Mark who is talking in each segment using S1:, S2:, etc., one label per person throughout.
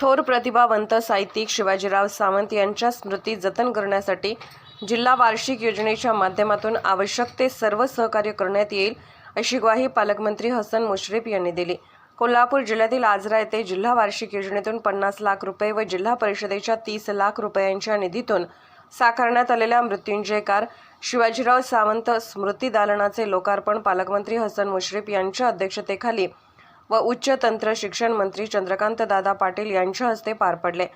S1: थोर प्रतिभावंत साहित्यिक शिवाजीराव सावंत यांच्या स्मृती जतन करण्यासाठी जिल्हा वार्षिक योजनेच्या माध्यमातून आवश्यक ते सर्व सहकार्य करण्यात येईल अशी ग्वाही पालकमंत्री हसन मुश्रीफ यांनी दिली. कोल्हापूर जिल्ह्यातील आजरा येथे जिल्हा वार्षिक योजनेतून पन्नास लाख रुपये व जिल्हा परिषदेच्या तीस लाख रुपयांच्या निधीतून साकारण्यात आलेल्या मृत्युंजयकार शिवाजीराव सावंत स्मृती दालनाचे लोकार्पण पालकमंत्री हसन मुश्रीफ यांच्या अध्यक्षतेखाली व उच्च तंत्र शिक्षण मंत्री चंद्रकांत दादा पाटील यांच्या हस्ते पार पडले.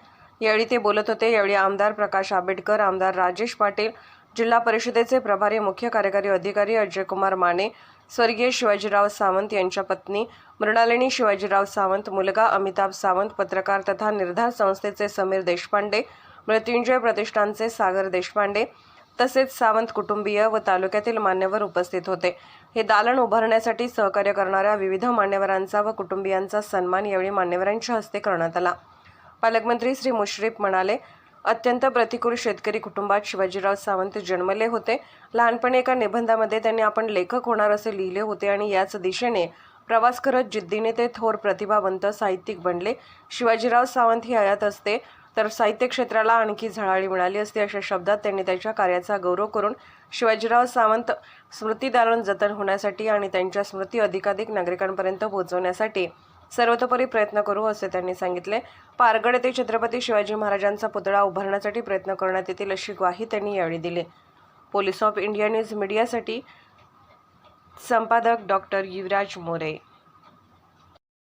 S1: यावेळी ते बोलत होते. यावेळी आमदार प्रकाश आंबेडकर आमदार राजेश पाटील जिल्हा परिषदेचे प्रभारी मुख्य कार्यकारी अधिकारी अजयकुमार माने स्वर्गीय शिवाजीराव सावंत यांच्या पत्नी मृणालिनी शिवाजीराव सावंत मुलगा अमिताभ सावंत पत्रकार तथा निर्धार संस्थेचे समीर देशपांडे मृत्युंजय प्रतिष्ठानचे सागर देशपांडे तसेच सावंत कुटुंबीय व तालुक्यातील मान्यवर उपस्थित होते. हे दालन उभारण्यासाठी सहकार्य करणाऱ्या विविध मान्यवरांचा व कुटुंबियांचा सन्मान यावेळी मान्यवरांच्या हस्ते करण्यात आला. पालकमंत्री श्री मुश्रीफ म्हणाले अत्यंत प्रतिकूल शेतकरी कुटुंबात शिवाजीराव सावंत जन्मले होते. लहानपणी एका निबंधामध्ये त्यांनी आपण लेखक होणार असे लिहिले होते आणि याच दिशेने प्रवास करत जिद्दीने ते थोर प्रतिभावंत साहित्यिक बनले. शिवाजीराव सावंत ही हयात असते. तर साहित्य क्षेत्राला आणखी झळाळी मिळाली असते अशा शब्दात त्यांनी त्यांच्या कार्याचा गौरव करून शिवाजीराव सावंत स्मृतीदालन जतन होण्यासाठी आणि त्यांच्या स्मृती अधिकाधिक नागरिकांपर्यंत पोहोचवण्यासाठी सर्वतोपरी प्रयत्न करू असे त्यांनी सांगितले. पारगड येथे छत्रपती शिवाजी महाराजांचा पुतळा उभारण्यासाठी प्रयत्न करण्यात येतील अशी ग्वाही त्यांनी यावेळी दिली. पोलीस ऑफ इंडिया न्यूज मीडियासाठी संपादक डॉक्टर युवराज मोरे.